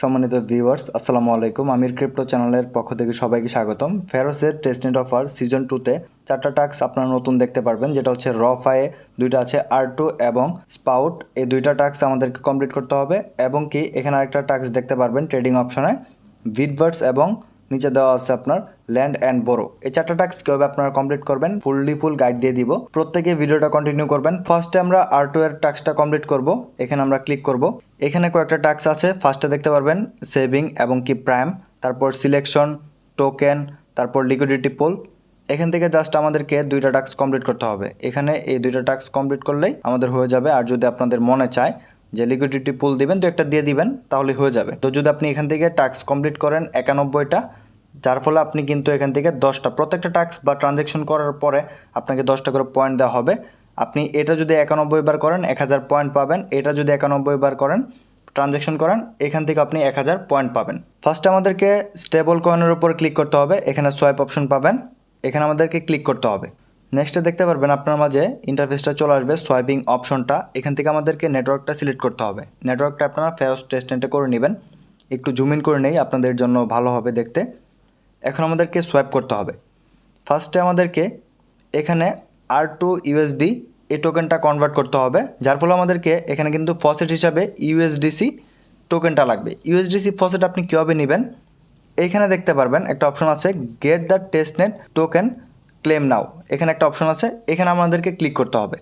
সম্মানিত ভিউয়ার্স আসসালামু আলাইকুম। আমির ক্রিপ্টো চ্যানেলের পক্ষ থেকে সবাইকে স্বাগতম। ফেরোসের টেস্টনেট অফার সিজন টুতে চারটা টাক্স আপনারা নতুন দেখতে পারবেন, যেটা হচ্ছে র দুইটা আছে আর টু এবং স্পাউট এই দুইটা টাস্ক আমাদেরকে কমপ্লিট করতে হবে এবং কি এখানে আরেকটা টাস্ক দেখতে পারবেন ট্রেডিং অপশনে ভিডভার্স এবং নিচে দেওয়া আছে আপনার ল্যান্ড অ্যান্ড বড়ো এই চারটা টাস্ক কীভাবে আপনারা কমপ্লিট করবেন ফুললি ফুল গাইড দিয়ে দিব। প্রত্যেকে ভিডিওটা কন্টিনিউ করবেন। ফার্স্টে আমরা আর টু এর টাস্কটা কমপ্লিট করব। এখানে আমরা ক্লিক করব। এখানে কয়েকটা টাস্ক আছে। ফার্স্টে দেখতে পারবেন সেভিং এবং কি প্রাইম তারপর সিলেকশন টোকেন তারপর লিকুইডিটি পোল এখান থেকে জাস্ট আমাদেরকে দুইটা টাস্ক কমপ্লিট করতে হবে। এখানে এই দুইটা টাস্ক কমপ্লিট করলেই আমাদের হয়ে যাবে। আর যদি আপনাদের মনে চায় যে লিকুইডিটি পুল দিবেন তো একটা দিয়ে দিবেন, তাহলে হয়ে যাবে। তো যদি আপনি এখান থেকে টাস্ক কমপ্লিট করেন একানব্বইটা যার ফলে আপনি কিন্তু এখান থেকে দশটা, প্রত্যেকটা টাস্ক বা ট্রানজ্যাকশন করার পরে আপনাকে দশটা করে পয়েন্ট দেওয়া হবে। আপনি এটা যদি একানব্বই বার করেন, এক হাজার পয়েন্ট পাবেন। এটা যদি একানব্বই বার করেন ট্রানজ্যাকশন করেন, এখান থেকে আপনি এক হাজার পয়েন্ট পাবেন। ফার্স্ট আমাদেরকে স্টেবল কয়েনের উপর ক্লিক করতে হবে। এখানে সোয়াইপ অপশন পাবেন। এখানে আমাদেরকে ক্লিক করতে হবে। নেক্সটে দেখতে পারবেন আপনার মাঝে ইন্টারফেসটা চলে আসবে সোয়াইপিং অপশনটা এখান থেকে আমাদেরকে নেটওয়ার্কটা সিলেক্ট করতে হবে। নেটওয়ার্কটা আপনারা ফেরস টেস্টেন্টে করে নেবেন। একটু জুম ইন করে নেই, আপনাদের জন্য ভালো হবে দেখতে। এখন আমাদেরকে সোয়াইপ করতে হবে। ফার্স্টে আমাদেরকে এখানে আর টু ইউএসডি এই টোকেনটা কনভার্ট করতে হবে, যার ফলে আমাদেরকে এখানে কিন্তু ফসেট হিসাবে ইউএসডিসি টোকেনটা লাগবে। ইউএসডিসি ফসেট আপনি কীভাবে নেবেন? এইখানে দেখতে পারবেন একটা অপশন আছে get the testnet token claim now এখানে একটা অপশন আছে, এখানে আমাদেরকে ক্লিক করতে হবে।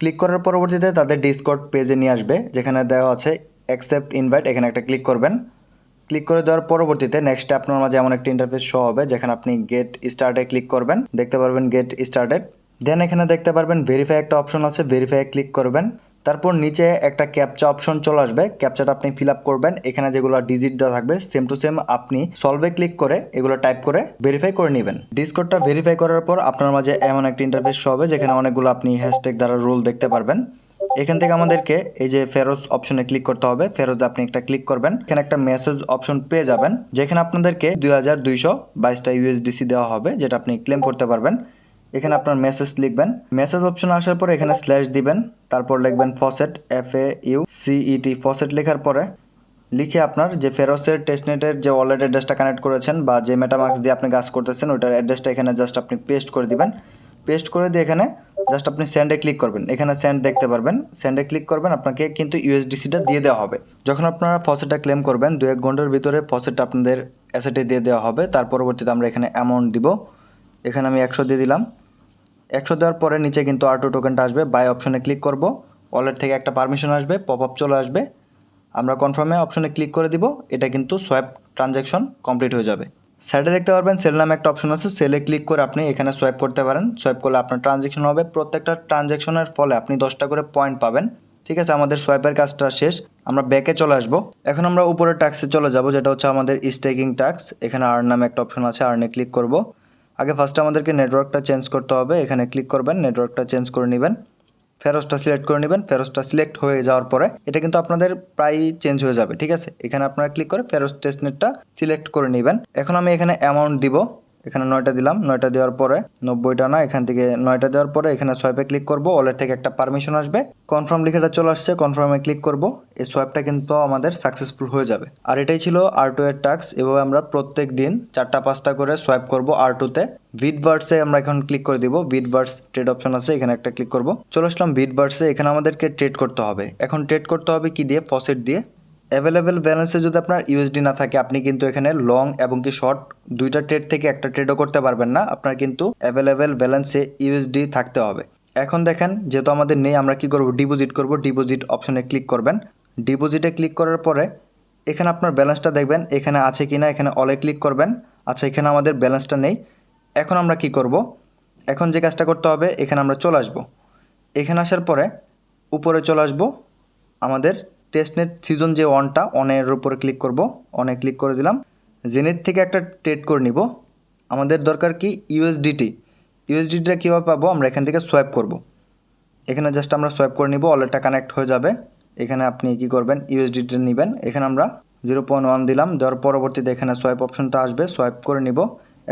ক্লিক করার পরবর্তীতে তাদের ডিসকর্ড পেজে নিয়ে আসবে, যেখানে দেওয়া আছে অ্যাকসেপ্ট ইনভাইট এখানে একটা ক্লিক করবেন। ক্লিক করে দেওয়ার পরবর্তীতে নেক্সট আপনার মাঝে এমন একটা ইন্টারফেস শো হবে, যেখানে আপনি গেট স্টার্টে ক্লিক করবেন। দেখতে পারবেন গেট স্টার্টেড দেন এখানে দেখতে পারবেন ভেরিফাই একটা অপশন আছে ভেরিফাই ক্লিক করবেন। তারপর নিচে একটা ক্যাপচা অপশন চলে আসবে। ক্যাপচাটা আপনি ফিল আপ করবেন। এখানে যেগুলো ডিজিট দেওয়া থাকবে সেম টু সেম আপনি সলভে ক্লিক করে এগুলো টাইপ করে ভেরিফাই করে নেবেন। ডিসকোডটা ভেরিফাই করার পর আপনার মাঝে এমন একটা ইন্টারফেস হবে, যেখানে অনেকগুলো আপনি হ্যাশট্যাগ দ্বারা রুল দেখতে পারবেন। এখান থেকে আমাদেরকে এই যে ফেরোজ অপশনে ক্লিক করতে হবে। ফেরোজ, আপনি একটা ক্লিক করবেন। এখানে একটা মেসেজ অপশন পেয়ে যাবেন, যেখানে আপনাদেরকে দুই হাজার দুইশো বাইশটা ইউএসডিসি দেওয়া হবে, যেটা আপনি ক্লেম করতে পারবেন। এখানে আপনার মেসেজ লিখবেন। মেসেজ অপশন আসার পর এখানে স্ল্যাশ দিবেন, তারপর লিখবেন faucet F A U C E T faucet লেখার পরে লিখে আপনার যে ফেরোসের টেস্টনেটের যে ওয়ালেট অ্যাড্রেসটা কানেক্ট করেছেন বা যে মেটামার্কস দিয়ে আপনি কাজ করতেছেন ওইটার অ্যাড্রেসটা এখানে জাস্ট আপনি পেস্ট করে দিবেন। পেস্ট করে দিয়ে এখানে জাস্ট আপনি সেন্ডে ক্লিক করবেন। এখানে সেন্ড দেখতে পারবেন। সেন্ডে ক্লিক করবেন, আপনাকে কিন্তু ইউএসডিসিটা দিয়ে দেওয়া হবে। যখন আপনারা ফসেটটা ক্লেম করবেন, দু এক ঘণ্টার ভিতরে ফসেটটা আপনাদের অ্যাসেটে দিয়ে দেওয়া হবে। তার পরবর্তীতে আমরা এখানে অ্যামাউন্ট দিব। এখানে আমি একশো দিয়ে দিলাম। একশো দেওয়ার পরে নিচে কিন্তু আর্টো টোকেনটা আসবে। বাই অপশনে ক্লিক করব। ওয়ালেট থেকে একটা পারমিশন আসবে পপ আপ চলে আসবে। আমরা কনফার্মে অপশনে ক্লিক করে দিব। এটা কিন্তু সোয়াইপ ট্রানজ্যাকশন কমপ্লিট হয়ে যাবে। সাইডে দেখতে পারবেন সেল নামে একটা অপশন আছে। সেলে ক্লিক করে আপনি এখানে সোয়াইপ করতে পারেন। সোয়াইপ করলে আপনার ট্রানজ্যাকশন হবে। প্রত্যেকটা ট্রানজ্যাকশনের ফলে আপনি দশটা করে পয়েন্ট পাবেন। ঠিক আছে, আমাদের সোয়াইপের কাজটা শেষ। আমরা ব্যাকে চলে আসব। এখন আমরা উপরের ট্যাক্সে চলে যাব, যেটা হচ্ছে আমাদের স্টেকিং ট্যাক্স এখানে আর্ন নামে একটা অপশন আছে আর্নে ক্লিক করব। আগে ফার্স্টে আমাদেরকে নেটওয়ার্কটা চেঞ্জ করতে হবে। এখানে ক্লিক করবেন নেটওয়ার্কটা চেঞ্জ করে নেবেন। ফেরোসটা সিলেক্ট করে নেবেন। ফেরোসটা সিলেক্ট হয়ে যাওয়ার পরে এটা কিন্তু আপনাদের প্রায় চেঞ্জ হয়ে যাবে, ঠিক আছে? এখানে আপনারা ক্লিক করে ফেরোস টেস্টনেটটা সিলেক্ট করে নেবেন। এখন আমি এখানে অ্যামাউন্ট দিব। এখানে নয়টা দিলাম। নয়টা দেওয়ার পরে নব্বইটা না, এখান থেকে নয়টা দেওয়ার পরে এখানে সোয়াইপে ক্লিক করব। ওয়ালেট থেকে একটা পারমিশন আসবে। কনফার্ম লিখেটা চলে আসছে কনফার্মে ক্লিক করব। এই সোয়াইপটা কিন্তু আমাদের সাকসেসফুল হয়ে যাবে। আর এটাই ছিল আর টু এর টাস্ক এভাবে আমরা প্রত্যেক দিন চারটা, পাঁচটা করে সোয়াইপ করব আর টুতে ভিডভার্সে আমরা এখন ক্লিক করে দিব। ভিডভার্স ট্রেড অপশন আছে, এখানে একটা ক্লিক করব। চলে আসলাম ভিডভার্সে এখানে আমাদেরকে ট্রেড করতে হবে। এখন ট্রেড করতে হবে কি দিয়ে? ফসেট দিয়ে। অ্যাভেলেবেল ব্যালেন্সে যদি আপনার ইউএসডি না থাকে, আপনি কিন্তু এখানে লং এবং কি শর্ট দুইটা ট্রেড থেকে একটা ট্রেডও করতে পারবেন না। আপনার কিন্তু অ্যাভেলেবেল ব্যালেন্সে ইউএসডি থাকতে হবে। এখন দেখেন, যেহেতু আমাদের নেই, আমরা কি করব? ডিপোজিট করব। ডিপোজিট অপশনে ক্লিক করবেন। ডিপোজিটে ক্লিক করার পরে এখানে আপনার ব্যালেন্সটা দেখবেন, এখানে আছে কি না এখানে অলে ক্লিক করবেন। আচ্ছা এখানে আমাদের ব্যালেন্সটা নেই। এখন আমরা কি করব? এখন যে কাজটা করতে হবে, এখানে আমরা চলে আসব। এখানে আসার পরে উপরে চলে আসব আমাদের টেস্টনেট সিজন যে অনটা অনের উপরে ক্লিক করব অনে ক্লিক করে দিলাম। জেনিত থেকে একটা ট্রেড করে নিব। আমাদের দরকার কি? ইউএসডিটি ইউএসডিটিটা কীভাবে পাবো? আমরা এখান থেকে সোয়াইপ করব। এখানে জাস্ট আমরা সোয়াইপ করে নিব ওয়ালেটটা কানেক্ট হয়ে যাবে। এখানে আপনি কি করবেন? ইউএসডিটি নেবেন। এখানে আমরা জিরো পয়েন্ট ওয়ান দিলাম। দেওয়ার পরবর্তীতে এখানে সোয়াইপ অপশনটা আসবে। সোয়াইপ করে নিব।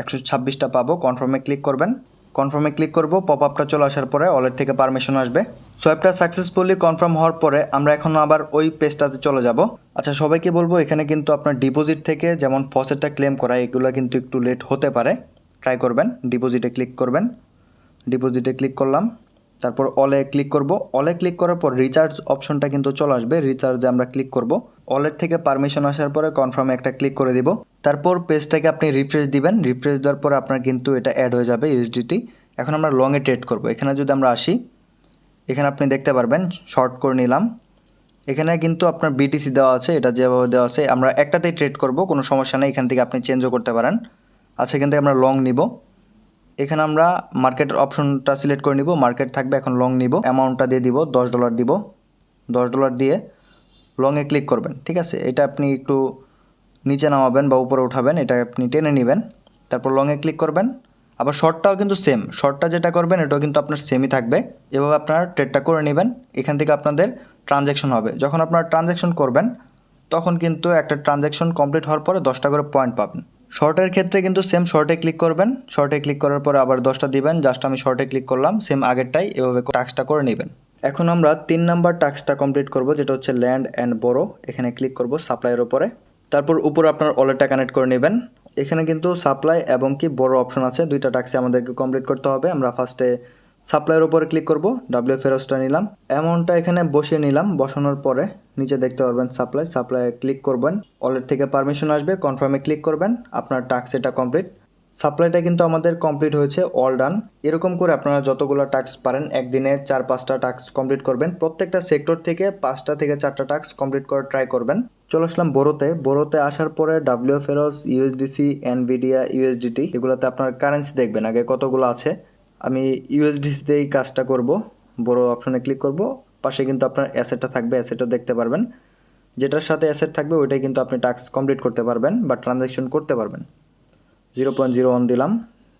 একশো ছাব্বিশটা পাবো। কনফার্মে ক্লিক করবেন। কনফার্মে ক্লিক করব পপ আপটা চলে আসার পরে ওয়ালেট থেকে পারমিশন আসবে। সোয়াইপটা সাকসেসফুলি কনফার্ম হওয়ার পরে আমরা এখন আবার ওই পেজটাতে চলে যাব। আচ্ছা সবাইকে বলব, এখানে কিন্তু আপনার ডিপোজিট থেকে যেমন ফসেটটা ক্লেম করা, এগুলো কিন্তু একটু লেট হতে পারে। ট্রাই করবেন ডিপোজিটে ক্লিক করবেন। ডিপোজিটে ক্লিক করলাম। তারপর অলে ক্লিক করব। অলে ক্লিক করার পর রিচার্জ অপশনটা কিন্তু চলে আসবে। রিচার্জে আমরা ক্লিক করব। অলেট থেকে পারমিশন আসার পরে কনফার্মে একটা ক্লিক করে দিব। তারপর পেজটাকে আপনি রিফ্রেশ দিবেন। রিফ্রেশ দেওয়ার পর আপনার কিন্তু এটা অ্যাড হয়ে যাবে ইউএসডিটি এখন আমরা লংয়ে ট্রেড করব। এখানে যদি আমরা আসি, এখানে আপনি দেখতে পারবেন শর্ট করে নিলাম। এখানে কিন্তু আপনার বিটিসি দেওয়া আছে, এটা যেভাবে দেওয়া আছে, আমরা একটাতেই ট্রেড করব, কোনো সমস্যা নেই, এখান থেকে আপনি চেঞ্জও করতে পারেন। আচ্ছা এখান থেকে আমরা লং নিব। এখানে আমরা মার্কেটের অপশনটা সিলেক্ট করে নিব। মার্কেট থাকবে, এখন লং নিব। অ্যামাউন্টটা দিয়ে দিব, দশ ডলার দিব। দশ ডলার দিয়ে লংয়ে ক্লিক করবেন, ঠিক আছে? এটা আপনি একটু নিচে নামাবেন বা উপরে উঠাবেন, এটা আপনি টেনে নেবেন। তারপর লংয়ে ক্লিক করবেন। আবার শর্টটাও কিন্তু সেম শর্টটা যেটা করবেন, এটাও কিন্তু আপনার সেমই থাকবে। এভাবে আপনার ট্রেডটা করে নেবেন, এখান থেকে আপনাদের ট্রানজ্যাকশন হবে। যখন আপনারা ট্রানজ্যাকশন করবেন, তখন কিন্তু একটা ট্রানজ্যাকশন কমপ্লিট হওয়ার পরে দশটা করে পয়েন্ট পাবেন। শর্টের ক্ষেত্রে কিন্তু সেম শর্টে ক্লিক করবেন। শর্টে ক্লিক করার পরে আবার দশটা দিবেন। জাস্ট আমি শর্টে ক্লিক করলাম সেম আগেরটাই, এভাবে টাস্কটা করে নেবেন। এখন আমরা তিন নাম্বার টাস্কটা কমপ্লিট করব, যেটা হচ্ছে ল্যান্ড অ্যান্ড বড়ো এখানে ক্লিক করব সাপ্লাইয়ের ওপরে তারপর উপরে আপনার ওয়ালেটটা কানেক্ট করে নেবেন। এখানে কিন্তু সাপ্লাই এবং কি বড় অপশন আছে, দুইটা টাস্কে আমাদেরকে কমপ্লিট করতে হবে। আমরা ফার্স্টে সাপ্লাইয়ের উপরে ক্লিক করব ডাব্লিউ ফেরোসটা নিলাম। অ্যামাউন্টটা এখানে বসিয়ে নিলাম, বসানোর পরে নিচে দেখতে পারবেন সাপ্লাই সাপ্লাই ক্লিক করবেন ওয়ালেট থেকে পারমিশন আসবে কনফার্মে ক্লিক করবেন, আপনার টাস্ক এটা কমপ্লিট সাপ্লাইটা কিন্তু আমাদের কমপ্লিট হয়েছে অল ডান এরকম করে আপনারা যতগুলো টাস্ক পারেন, একদিনে চার, পাঁচটা টাস্ক কমপ্লিট করবেন। প্রত্যেকটা সেক্টর থেকে পাঁচটা থেকে চারটা টাস্ক কমপ্লিট করার ট্রাই করবেন। চলে আসলাম বোরোতে বোরোতে আসার পরে W Pharos USDC Nvidia USDT এগুলোতে আপনার কারেন্সি দেখবেন, আগে কতগুলো আছে। আমি ইউএসডিসিতেই কাজটা করব। বড় অপশনে ক্লিক করব। পাশে কিন্তু আপনার অ্যাসেটটা থাকবে অ্যাসেটও দেখতে পারবেন। যেটার সাথে অ্যাসেট থাকবে, ওইটাই কিন্তু আপনি টাস্ক কমপ্লিট করতে পারবেন বা ট্রানজ্যাকশন করতে পারবেন। জিরো পয়েন্ট জিরো ওয়ান দিলাম।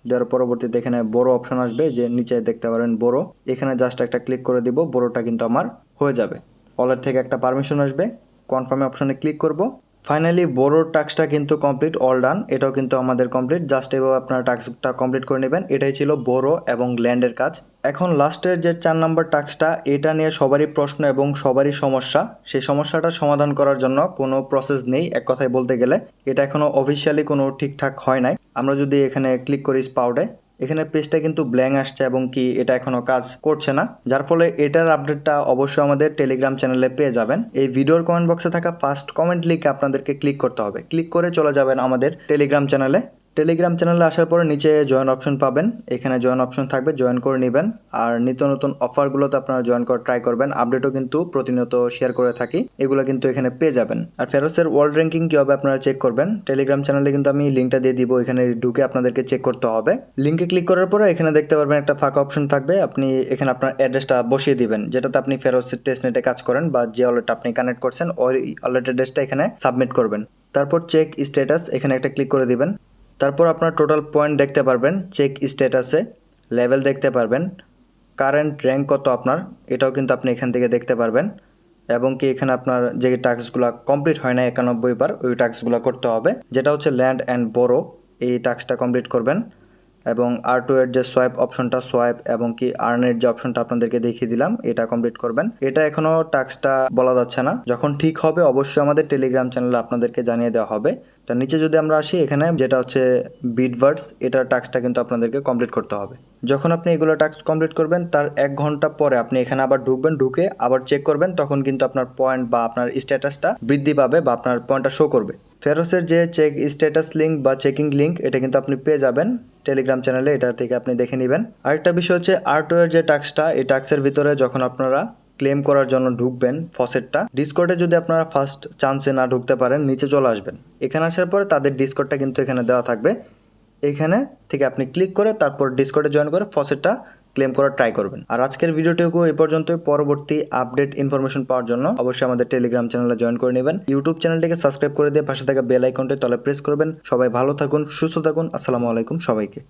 দেওয়ার পরবর্তীতে এখানে বড় অপশন আসবে, যে নিচে দেখতে পারেন বড়। এখানে জাস্ট একটা ক্লিক করে দিব, বড়টা কিন্তু আমার হয়ে যাবে। অলের থেকে একটা পারমিশন আসবে। কনফার্মে অপশনে ক্লিক করব। ফাইনালি বড় টাস্কটা কিন্তু কমপ্লিট অল ডান এটাও কিন্তু আমাদের কমপ্লিট জাস্ট এভাবে আপনারা টাস্কটা কমপ্লিট করে নেবেন। এটাই ছিল বড় এবং ল্যান্ডের কাজ। এখন লাস্টের যে চার নম্বর টাস্কটা, এটা নিয়ে সবারই প্রশ্ন এবং সবারই সমস্যা। সেই সমস্যাটা সমাধান করার জন্য কোনো প্রসেস নেই, এক কথায় বলতে গেলে। এটা এখনও অফিসিয়ালি কোনো ঠিকঠাক হয় নাই। আমরা যদি এখানে ক্লিক করি স্পাউডে এখানে পেজটা কিন্তু ব্ল্যাঙ্ক আসছে এবং কি এটা এখনও কাজ করছে না। যার ফলে এটার আপডেটটা অবশ্যই আমাদের টেলিগ্রাম চ্যানেলে পেয়ে যাবেন। এই ভিডিওর কমেন্ট বক্সে থাকা ফার্স্ট কমেন্ট লিঙ্কে আপনাদেরকে ক্লিক করতে হবে। ক্লিক করে চলে যাবেন আমাদের টেলিগ্রাম চ্যানেলে টেলিগ্রাম চ্যানেলে আসার পরে নিচে জয়েন অপশন পাবেন। এখানে জয়েন অপশন থাকবে জয়েন করে নেবেন। আর নিত্য নতুন অফারগুলোতে আপনারা জয়েন করে ট্রাই করবেন। আপডেটও কিন্তু প্রতিনিয়ত শেয়ার করে থাকি। এগুলো কিন্তু এখানে পেয়ে যাবেন। আর ফেরোসের ওয়ার্ল্ড র্যাঙ্কিং কীভাবে আপনারা চেক করবেন? টেলিগ্রাম চ্যানেলে কিন্তু আমি লিঙ্কটা দিয়ে দিব। এখানে ঢুকে আপনাদেরকে চেক করতে হবে। লিঙ্কে ক্লিক করার পরে এখানে দেখতে পারবেন একটা ফাঁকা অপশন থাকবে। আপনি এখানে আপনার অ্যাড্রেসটা বসিয়ে দিবেন। যেটাতে আপনি ফেরোসের টেস্টনেটে কাজ করেন বা যে ওয়ালেট আপনি কানেক্ট করছেন, ওই ওয়ালেট অ্যাড্রেসটা এখানে সাবমিট করবেন। তারপর চেক স্ট্যাটাস এখানে একটা ক্লিক করে দিবেন। তারপর আপনার টোটাল পয়েন্ট দেখতে পারবেন চেক স্ট্যাটাসে লেভেল দেখতে পারবেন কারেন্ট র্যাঙ্ক কত আপনার, এটাও কিন্তু আপনি এখান থেকে দেখতে পারবেন, এবং কি এখানে আপনার যে টাস্কগুলো কমপ্লিট হয় না একানব্বই বার, ওই টাস্কগুলো করতে হবে, যেটা হচ্ছে ল্যান্ড অ্যান্ড বড়ো এই টাস্কটা কমপ্লিট করবেন এবং আর টু এর যে সোয়াইপ অপশনটা সোয়াইপ এবং কি আর্নের যে অপশনটা আপনাদেরকে দেখিয়ে দিলাম, এটা কমপ্লিট করবেন। এটা এখনও টাস্কটা বলা যাচ্ছে না। যখন ঠিক হবে, অবশ্যই আমাদের টেলিগ্রাম চ্যানেলে আপনাদেরকে জানিয়ে দেওয়া হবে। তার নিচে যদি আমরা আসি, এখানে যেটা হচ্ছে বিডভার্স এটার টাস্কটা কিন্তু আপনাদেরকে কমপ্লিট করতে হবে। যখন আপনি এগুলো টাস্ক কমপ্লিট করবেন, তার এক ঘণ্টা পরে আপনি এখানে আবার ঢুকবেন, ঢুকে আবার চেক করবেন, তখন কিন্তু আপনার পয়েন্ট বা আপনার স্ট্যাটাসটা বৃদ্ধি পাবে বা আপনার পয়েন্টটা শো করবে। ফেরোসের যে চেক স্ট্যাটাস লিঙ্ক বা চেকিং লিঙ্ক এটা কিন্তু আপনি পেয়ে যাবেন টেলিগ্রাম চ্যানেলে এটা থেকে আপনি দেখে নেবেন। আরেকটা বিষয় হচ্ছে আর্টওয়ের যে টাস্কটা এই টাস্কের ভিতরে যখন আপনারা ক্লেম করার জন্য ঢুকবেন ফসেটটা ডিসকোডে যদি আপনারা ফার্স্ট চান্সে না ঢুকতে পারেন, নিচে চলে আসবেন। এখানে আসার পরে তাদের ডিসকোডটা কিন্তু এখানে দেওয়া থাকবে। এখানে থেকে আপনি ক্লিক করে তারপর ডিসকোডে জয়েন করে ফসেটটা ক্লেম করার ট্রাই করবেন। আর আজকের ভিডিওটিকে এ পর্যন্ত পরবর্তী আপডেট ইনফরমেশন পাওয়ার জন্য অবশ্যই আমাদের টেলিগ্রাম চ্যানেলে জয়েন করে নেবেন। ইউটিউব চ্যানেলটিকে সাবস্ক্রাইব করে দিয়ে পাশে থাকা বেল আইকনটি তলে প্রেস করবেন। সবাই ভালো থাকুন, সুস্থ থাকুন। আসসালামু আলাইকুম সবাইকে।